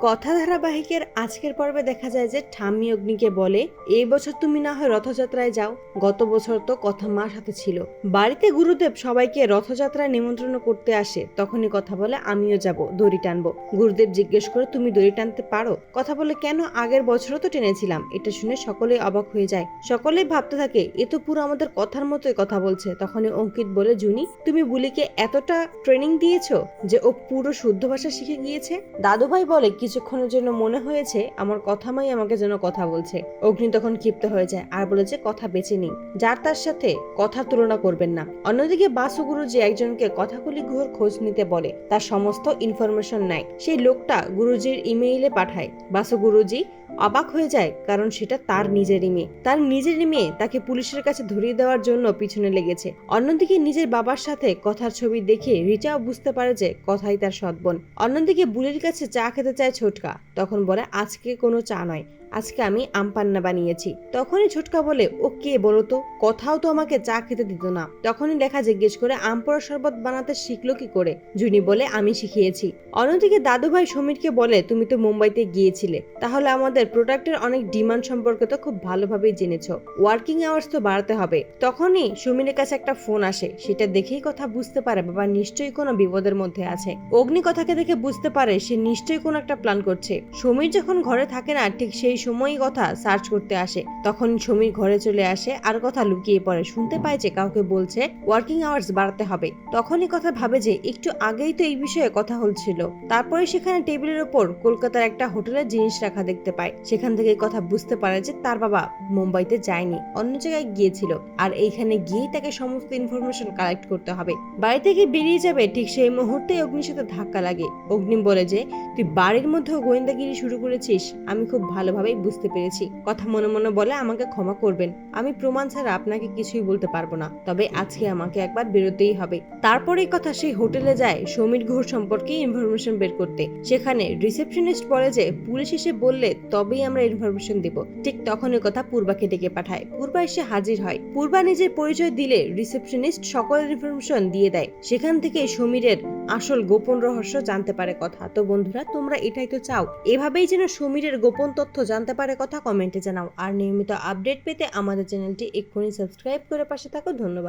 কথা ধারাবাহিকের আজকের পর্বে দেখা যায় যে ঠাম্মি অগ্নিকে বলে, এই বছর তুমি না হয় রথযাত্রায় যাও। গত বছর তো কথা মার সাথে ছিল। বাড়িতে গুরুদেব সবাইকে রথযাত্রায় নিমন্ত্রণ করতে আসে। তখনই কথা বলে, আমিও যাব, দড়ি টানবো। গুরুদেব জিজ্ঞেস করে, তুমি দড়ি টানতে পারো? কথা বলে, কেন? আগের বছরও তো টেনেছিলাম। এটা শুনে সকলেই অবাক হয়ে যায়। সকলেই ভাবতে থাকে, এ তো পুরো আমাদের কথার মতোই কথা বলছে। তখনই অঙ্কিত বলে, জুনি, তুমি বুলিকে এতটা ট্রেনিং দিয়েছ যে ও পুরো শুদ্ধ ভাষা শিখে গিয়েছে? দাদুভাই বলে কিছুক্ষণের জন্য মনে হয়েছে আমার কথা মাই আমাকে যেন কথা বলছে। অগ্নি তখন ক্ষিপ্ত হয়ে যায় আর বলে যে, কথা বেছে নিন। যার তার সাথে কথা তুলনা করবেন না। অন্যদিকে বাসু যে একজনকে কথাগুলি গুহর খোঁজ নিতে বলে। তার সমস্ত ইনফরমেশন নেয়। সেই লোকটা গুরুজির ইমেইলে পাঠায়। বাসু গুরুজি অবাক হয়ে যায় কারণ সেটা তার নিজেরই মেয়ে। তার নিজেরই মেয়ে তাকে পুলিশের কাছে ধরিয়ে দেওয়ার জন্য পিছনে লেগেছে। অন্যদিকে নিজের বাবার সাথে কথার ছবি দেখে রিচাও বুঝতে পারে যে কথাই তার সৎবোন অন্যদিকে বুলির কাছে চা খেতে চায় ছোটকা। তখন বলে, আজকে কোনো চা নয়। আজকে আমি আমপান্না বানিয়েছি। তখনই ছোটকা বলে, ও কে বলো তো? কোথাও তো আমাকে চা খেতে দিত না। তখনই লেখা জিজ্ঞেস করে আমপোড়া শরবত বানাতে শিখলো কি করে? জুনি বলে, আমি শিখিয়েছি। অন্যদিকে দাদুভাই সমীরকে বলে, তুমি তো মুম্বাইতে গিয়েছিলে, তাহলে আমাদের প্রোডাক্টের অনেক ডিমান্ড সম্পর্কে তো খুব ভালোভাবেই জেনেছো। ওয়ার্কিং আওয়ার্স তো বাড়াতে হবে। তখনই সমীরের কাছে একটা ফোন আসে। সেটা দেখেই কথা বুঝতে পারে, বাবা, নিশ্চয়ই কোনো বিপদের মধ্যে আছে। অগ্নি কথাকে দেখে বুঝতে পারে, সে নিশ্চয়ই কোনো একটা প্ল্যান করছে। সমীর যখন ঘরে থাকে না, ঠিক সেই সময়ই কথা সার্চ করতে আসে। তখন সমীর ঘরে চলে আসে আর কথা লুকিয়ে পড়ে। শুনতে পায় যে কাউকে বলছে ওয়ার্কিং আওয়ার্স বাড়াতে হবে। তখনই কথা ভাবে যে একটু আগেই তো এই বিষয়ে কথা হচ্ছিল। তারপরে সেখানে টেবিলের ওপর কলকাতার একটা হোটেলের জিনিস রাখা দেখতে পায়। সেখান থেকে কথা বুঝতে পারে যে তার বাবা মুম্বাইতে যায়নি, অন্য জায়গায় গিয়েছিল আর এইখানে গিয়েই তাকে সমস্ত ইনফরমেশন কালেক্ট করতে হবে। বাড়ি থেকে বেরিয়ে যাবে ঠিক সেই মুহূর্তে অগ্নির সাথে ধাক্কা লাগে। অগ্নি বলে যে, তুই বাড়ির মধ্যেও গোয়েন্দাগিরি শুরু করেছিস, আমি খুব ভালোভাবেই বুঝতে পেরেছি। কথা মনে মনে বলে আমাকে ক্ষমা করবেন। আমি প্রমাণ ছাড়া আপনাকে কিছুই বলতে পারব না। তবে আজকে আমাকে একবার বেরোতেই হবে। তারপরে কথা সেই হোটেলে যায় সমীর ঘোষ সম্পর্কে ইনফরমেশন বের করতে। সেখানে রিসেপশনিস্ট বলে যে, পুলিশ এসে বললে তবেই আমরা ইনফরমেশন দেব। ঠিক তখনই কথা পূর্বাকে ডেকে পাঠায়। পূর্বা এসে হাজির হয়। পূর্বা নিজের পরিচয় দিলে রিসেপশনিস্ট সকলের ইনফরমেশন দিয়ে দেয়। সেখান থেকে সমীরের আসল গোপন রহস্য জানতে পারে কথা। তো বন্ধুরা, তোমরা এটাই তো চাও। এভাবেই যেন সমীরের গোপন তথ্য জানতে পারে কথা, কমেন্টে জানাও। আর নিয়মিত আপডেট পেতে আমাদের চ্যানেলটি এক্ষুনি সাবস্ক্রাইব করে পাশে থাকো। ধন্যবাদ।